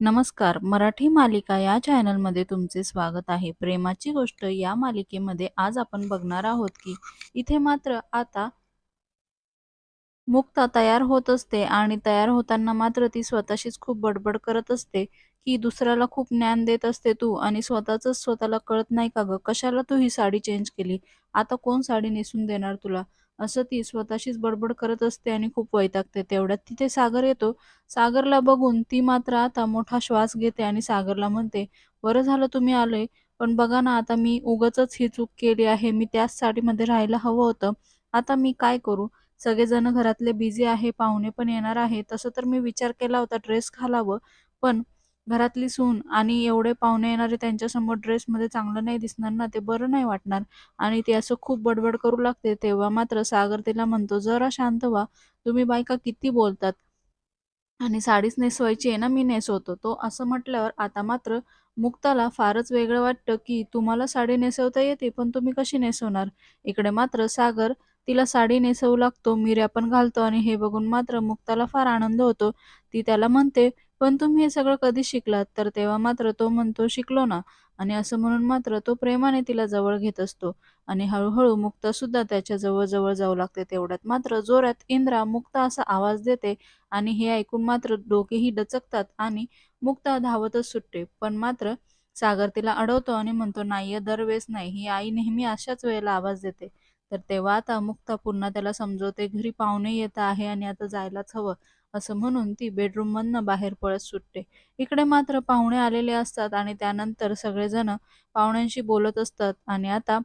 नमस्कार मराठी मालिका या चॅनलमध्ये तुमचे स्वागत आहे. प्रेमाची गोष्ट या मालिकेमध्ये आज आपण बघणार आहोत की इथे मात्र आता मुक्ता तयार होत असते आणि तयार होताना मात्र ती स्वतःशीच खूप बडबड करत असते की दुसऱ्याला खूप ज्ञान देत असते तू आणि स्वतःच स्वतःला कळत नाही का ग? कशाला तू ही साडी चेंज केली? आता कोण साडी नेसून देणार तुला? असं ती स्वतःशीच बडबड करत असते आणि खूप वैतागते. तेवढ्यात तिथे सागर येतो. सागरला बघून ती मात्र आता मोठा श्वास घेते आणि सागरला म्हणते बरं झालं तुम्ही आले पण बघा ना आता मी उगच ही चूक केली आहे. मी त्याच साडीमध्ये राहायला हवं होतं. आता मी काय करू? सगळेजण घरातले बिझी आहे पाहुणे पण येणार आहे तसं तर मी विचार केला होता ड्रेस घालावं. पण घरातली सून आणि एवढे पाहुणे येणारे त्यांच्यासमोर ड्रेसमध्ये चांगलं नाही दिसणार ना ते बरं नाही वाटणार. आणि ती असं खूप बडबड करू लागते तेव्हा मात्र सागर तिला म्हणतो जरा शांत व्हा तुम्ही बायका किती बोलतात. आणि साडीच नेसवायची आहे ना मी नेसवतो. तो असं म्हटल्यावर आता मात्र मुक्ताला फारच वेगळं वाटतं की तुम्हाला साडी नेसवता येते पण तुम्ही कशी नेसवणार? इकडे मात्र सागर तिला साडी नेसवू लागतो मिऱ्या पण घालतो आणि हे बघून मात्र मुक्ताला फार आनंद होतो. ती त्याला म्हणते पण तुम्ही हे सगळं कधी शिकलात? तर तेव्हा मात्र तो म्हणतो शिकलो ना. आणि असं म्हणून मात्र तो प्रेमाने तिला जवळ घेत असतो. आणि हळूहळू मुक्ता सुद्धा त्याच्याजवळ जवळ जाऊ लागते तेवढ्यात. मात्र जोरात इंद्रा मुक्ता असा आवाज देते आणि हे ऐकून मात्र डोकेही डचकतात आणि मुक्ता धावतच सुटते. पण मात्र सागर तिला अडवतो आणि म्हणतो नाही दरवेळेस नाही. ही आई नेहमी अशाच वेळेला आवाज देते. तर तेव्हा आता मुक्ता पुन्हा त्याला समजवते घरी पाहुणे येत आहे आणि आता जायलाच हवं. असं म्हणून ती बेडरूममधनं बाहेर पळत सुटते इकडे मात्र पाहुणे आलेले असतात आणि त्यानंतर सगळेजण पाहुण्यांशी बोलत असतात आणि आता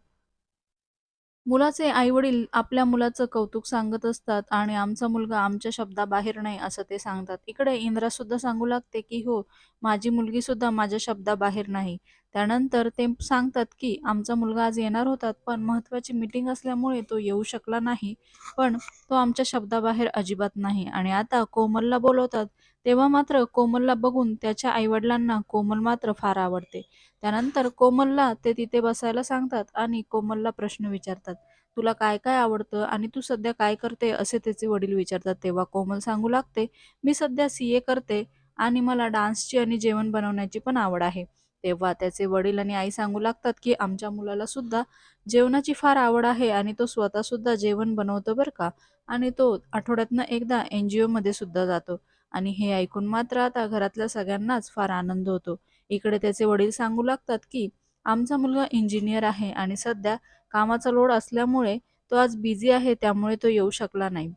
मुलाचे आई-वडील आपल्या मुलाचं कौतुक सांगत असतात आणि आमचा मुलगा आमच्या शब्दाबाहेर नाही असं ते सांगतात. इकडे इंद्रा सुद्धा सांगू लागते, की "हो, माझी मुलगी सुद्धा माझ्या शब्दाबाहेर नाही." त्यानंतर ते सांगतात, की "आमचा मुलगा आज येणार होता, पण महत्त्वाची मीटिंग असल्यामुळे तो येऊ शकला नाही. पण तो आमच्या शब्दाबाहेर अजिबात नाही." आणि आता कोमलला बोलवतात. तेव्हा मात्र कोमलला बघून त्याच्या आईवडिलांना कोमल मात्र फार आवडते. त्यानंतर कोमलला ते तिथे बसायला सांगतात आणि कोमलला प्रश्न विचारतात. "तुला काय काय आवडतं आणि तू सध्या काय करते?" असे त्याचे वडील विचारतात. तेव्हा कोमल सांगू लागते, "मी सध्या सी ए करते आणि मला डान्सची आणि जेवण बनवण्याची पण आवड आहे." तेव्हा त्याचे वडील आणि आई सांगू लागतात, की "आमच्या मुलाला सुद्धा जेवणाची फार आवड आहे आणि तो स्वतः सुद्धा जेवण बनवतो बरं का आणि तो आठवड्यातनं एकदा एन-जी-ओमध्ये सुद्धा जातो." आणि हे ऐकून मात्र आता घरातल्या सगळ्यांनाच फार आनंद होतो. इकडे त्याचे वडील सांगू लागतात, की "आमचा मुलगा इंजिनियर आहे आणि सध्या कामाचा लोड असल्यामुळे तो आज बिझी आहे, त्यामुळे तो येऊ शकला नाही."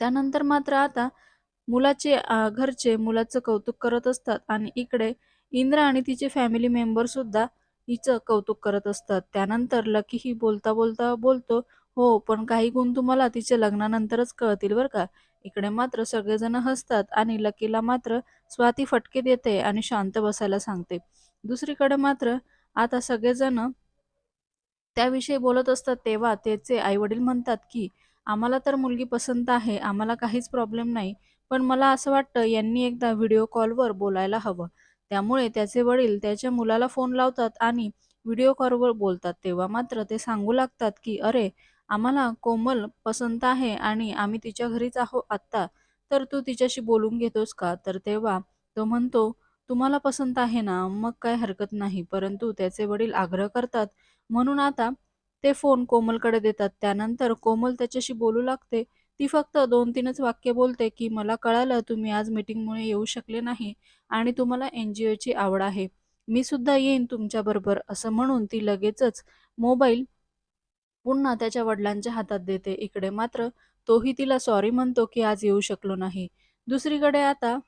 त्यानंतर मात्र आता मुलाचे घरचे मुलाचं कौतुक करत असतात आणि इकडे इंद्रा आणि तिचे फॅमिली मेंबर सुद्धा हिचं कौतुक करत असतात. त्यानंतर लकी ही बोलता बोलता बोलतो, "हो, पण काही गुण तुम्हाला तिच्या लग्नानंतरच कळतील बरं का." इकडे मात्र सगळेजण हसतात आणि लकीला मात्र स्वाती फटके देते आणि शांत बसायला सांगते. दुसरीकडे मात्र आता सगळेजण त्याविषयी बोलत असतात तेव्हा त्याचे आई-वडील म्हणतात, की "आम्हाला तर मुलगी पसंत आहे, आम्हाला काहीच प्रॉब्लेम नाही. पण मला असं वाटतं यांनी एकदा व्हिडिओ कॉलवर बोलायला हवं." त्यामुळे त्याचे वडील त्याच्या मुलाला फोन लावतात आणि व्हिडिओ कॉलवर बोलतात. तेव्हा मात्र ते सांगू लागतात, की "अरे, आम्हाला कोमल पसंत आहे आणि आम्ही तिच्या घरीच आहोत आत्ता, तर तू तिच्याशी बोलून घेतोस का?" तर तेव्हा तो म्हणतो, "तुम्हाला पसंत आहे ना, मग काही हरकत नाही." परंतु त्याचे वडील आग्रह करतात म्हणून आता ते फोन कोमलकडे देतात. त्यानंतर कोमल त्याच्याशी बोलू लागते. ती फक्त 2-3च वाक्य बोलते, की "मला कळालं तुम्ही आज मीटिंगमुळे येऊ शकले नाही आणि तुम्हाला एन-जी-ओची आवड आहे. मी सुद्धा येईन तुमच्याबरोबर." असं म्हणून ती लगेचच मोबाईल पुन्हा त्याच्या वडिलांच्या हातात देते. इकडे मात्र तोही तिला सॉरी म्हणतो, की आज येऊ शकलो नाही. दुसरीकडे आता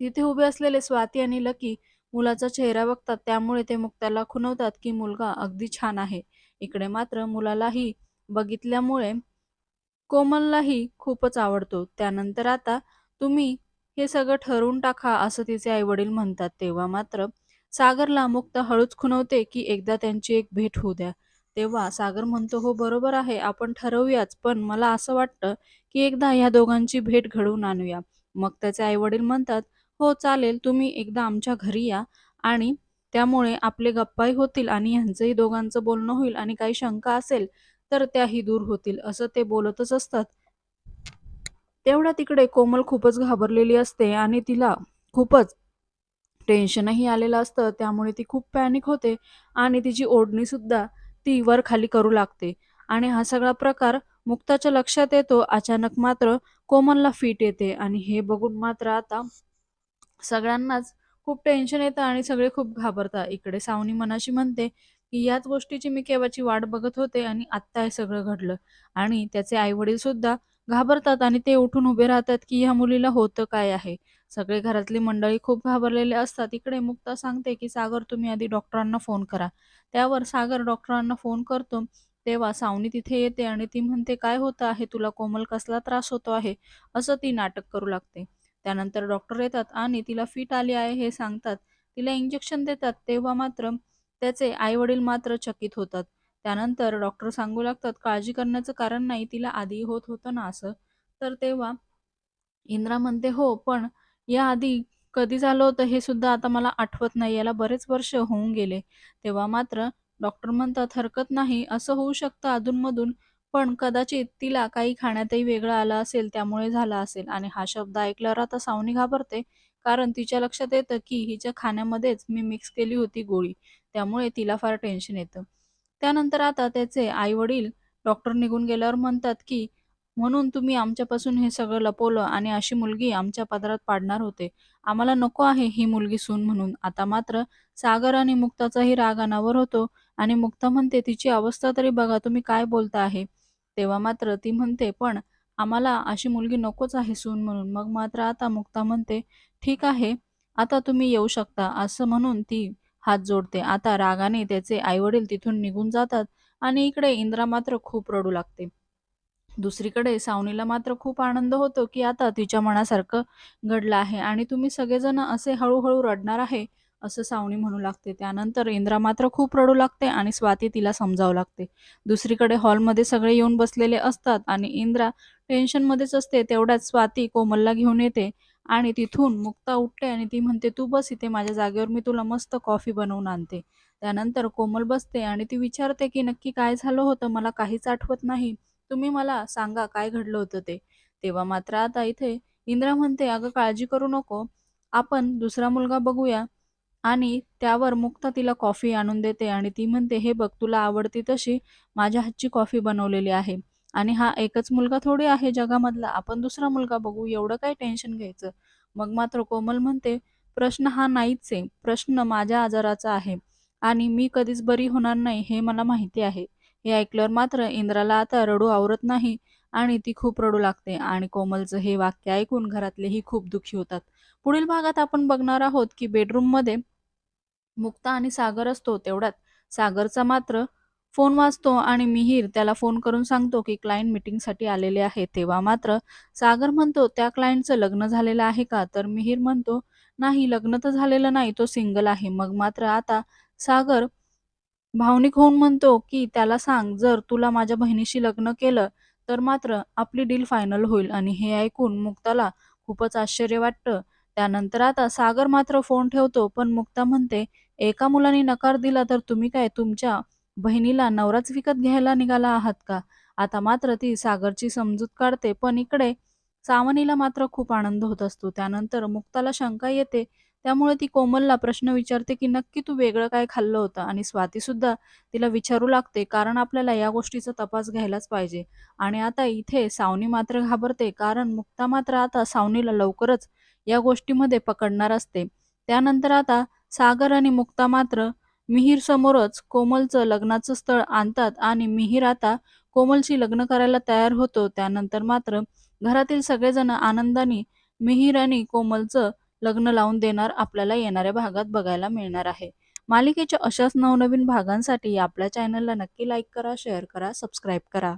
तिथे उभे असलेले स्वाती आणि लकी मुलाचा चेहरा बघतात. त्यामुळे ते मुक्ताला खुनवतात की मुलगा अगदी छान आहे. इकडे मात्र मुलालाही बघितल्यामुळे कोमललाही खूपच आवडतो. त्यानंतर आता तुम्ही हे सगळं ठरवून टाका, असं तिचे आई-वडील म्हणतात. तेव्हा मात्र सागरला मुक्ता हळूच खुणवते, की एकदा त्यांची एक भेट होऊ द्या. तेव्हा सागर म्हणतो, "हो, बरोबर आहे. आपण ठरवूयाच. पण मला असं वाटतं, की एकदा ह्या दोघांची भेट घडवून आणूया." मग त्याचे आई-वडील म्हणतात, "हो, चालेल. तुम्ही एकदा आमच्या घरी या आणि त्यामुळे आपले गप्पाही होतील आणि ह्यांचंही दोघांचं बोलणं होईल आणि काही शंका असेल तर त्याही दूर होतील." असं ते बोलतच असतात. तेवढ्या तिकडे कोमल खूपच घाबरलेली असते आणि तिला खूपच टेन्शनही आलेलं असतं त्यामुळे ती खूप पॅनिक होते आणि तिची ओढणीसुद्धा ती वर खाली करू लागते आणि हा सगळा प्रकार मुक्ताच्या लक्षात येतो अचानक मात्र कोमलला फिट येते आणि हे बघून मात्र आता सगळ्यांनाच खूप टेन्शन येतं आणि सगळे खूप घाबरतात इकडे सावनी मनाशी म्हणते की याच गोष्टीची मी केव्हाची वाट बघत होते आणि आत्ता हे सगळं घडलं. आणि त्याचे आई वडील सुद्धा घाबरतात आणि ते उठून उभे राहतात की ह्या मुलीला होतं काय आहे? सगळे घरातली मंडळी खूप घाबरलेले असतात. इकडे मुक्ता सांगते की सागर तुम्ही आधी डॉक्टरांना फोन करा. त्यावर सागर डॉक्टरांना फोन करतो. तेव्हा सावनी तिथे येते आणि ती म्हणते काय होतं आहे? तुला कोमल कसला त्रास होतो आहे? असं ती नाटक करू लागते. त्यानंतर डॉक्टर येतात आणि तिला फिट आली आहे हे सांगतात. तिला इंजेक्शन देतात. तेव्हा मात्र त्याचे आई वडील मात्र चकित होतात. त्यानंतर डॉक्टर सांगू लागतात काळजी करण्याचं कारण नाही तिला आधी होत होतं ना असं. तर तेव्हा इंद्रा म्हणते हो पण या आधी कधी झालं होतं हे सुद्धा आता मला आठवत नाही. याला बरेच वर्ष होऊन गेले. तेव्हा मात्र डॉक्टर म्हणतात हरकत नाही असं होऊ शकतं अधूनमधून पण कदाचित तिला काही खाण्यातही वेगळं आलं असेल त्यामुळे झालं असेल. आणि हा शब्द ऐकल्यावर आता सावनी घाबरते. कारण तिच्या लक्षात येतं की हिच्या खाण्यामध्येच मी मिक्स केली होती गोळी. त्यामुळे तिला फार टेन्शन येतं. त्यानंतर आता त्याचे आई वडील डॉक्टर निघून गेल्यावर म्हणतात की म्हणून तुम्ही आमच्यापासून हे सगळं लपवलं आणि अशी मुलगी आमच्या पदरात पाडणार होते. आम्हाला नको आहे ही मुलगी सून म्हणून. आता मात्र सागर आणि मुक्ताचाही राग अनावर होतो आणि मुक्ता म्हणते तिची अवस्था तरी बघा तुम्ही काय बोलता आहे? तेव्हा मात्र ती म्हणते पण आम्हाला अशी मुलगी नकोच आहे सून म्हणून. मग मात्र आता मुक्ता म्हणते ठीक आहे आता तुम्ही येऊ शकता. असं म्हणून ती हात जोडते. आता रागाने त्याचे आईवडील तिथून निघून जातात आणि इकडे इंद्रा मात्र खूप रडू लागते. दुसरीकडे सावनीला मात्र खूप आनंद होतो की आता तिच्या मनासारखं घडलं आहे आणि तुम्ही सगळेजण असे हळूहळू रडणार आहे असं सावनी म्हणू लागते. त्यानंतर इंद्रा मात्र खूप रडू लागते आणि स्वाती तिला समजावं लागते. दुसरीकडे हॉलमध्ये सगळे येऊन बसलेले असतात आणि इंद्रा टेन्शनमध्येच असते. तेवढ्यात स्वाती कोमलला घेऊन येते आणि तिथून मुक्ता उठते आणि ती म्हणते तू बस इथे माझ्या जागेवर मी तुला मस्त कॉफी बनवून आणते. त्यानंतर कोमल बसते आणि ती विचारते की नक्की काय झालं होतं? मला काहीच आठवत नाही. तुम्ही मला सांगा काय घडलं होतं ते? तेव्हा मात्र आता इथे इंद्रा म्हणते अगं काळजी करू नको. आपण दुसरा मुलगा बघूया. आणि त्यावर मुक्ता तिला कॉफी आणून देते आणि ती म्हणते हे बघ तुला आवडती तशी माझ्या हातची कॉफी बनवलेली आहे आणि हा एकच मुलगा थोडी आहे जगामधला. आपण दुसरा मुलगा बघू. एवढं काय टेन्शन घ्यायचं? मग मात्र कोमल म्हणते प्रश्न हा नाहीच आहे प्रश्न माझ्या आजाराचा आहे आणि मी कधीच बरी होणार नाही हे मला माहिती आहे. हे ऐकल्यावर मात्र इंद्राला आता रडू आवरत नाही. आणि ती खूप रडू लागते आणि कोमलचं हे वाक्य ऐकून घरातलेही खूप दुःखी होतात. पुढील भागात आपण बघणार आहोत की बेडरूममध्ये मुक्ता आणि सागर असतो तेवढ्यात. सागरचा मात्र फोन वाचतो आणि मिहीर त्याला फोन करून सांगतो की क्लायंट मिटिंगसाठी आलेले आहे. तेव्हा मात्र सागर म्हणतो त्या क्लायंटचं लग्न झालेलं आहे का? तर मिहीर म्हणतो नाही लग्न तर झालेलं नाही तो सिंगल आहे. मग मात्र आता सागर भावनिक होऊन म्हणतो की त्याला सांग जर तुला माझ्या बहिणीशी लग्न केलं तर मात्र आपली डील फायनल होईल आणि हे ऐकून मुक्ताला खूपच आश्चर्य वाटतं. त्यानंतर आता सागर मात्र फोन ठेवतो पण मुक्ता म्हणते एका मुलाने नकार दिला तर तुम्ही काय तुमच्या बहिणीला नवराच विकत घ्यायला निघाला आहात का? आता मात्र ती सागरची समजूत काढते पण इकडे सावनीला मात्र खूप आनंद होत असतो. त्यानंतर मुक्ताला शंका येते त्यामुळे ती कोमलला प्रश्न विचारते की नक्की तू वेगळं काय खाल्लं होतं? आणि स्वाती सुद्धा तिला विचारू लागते कारण आपल्याला या गोष्टीचा तपास घ्यायलाच पाहिजे. आणि आता इथे सावनी मात्र घाबरते कारण मुक्ता मात्र आता सावनीला लवकरच या गोष्टीमध्ये पकडणार असते. त्यानंतर आता सागर आणि मुक्ता मात्र मिहीर समोरच कोमलचं लग्नाचं स्थळ आणतात आणि मिहीर आता कोमलशी लग्न करायला तयार होतो. त्यानंतर मात्र घरातील सगळेजण आनंदाने मिहीर आणि कोमलचं लग्न लावून देणार आपल्याला येणाऱ्या भागात बघायला मिळणार आहे. मालिकेच्या अशाच नवनवीन भागांसाठी आपल्या चॅनलला नक्की लाईक करा शेअर करा सबस्क्राईब करा.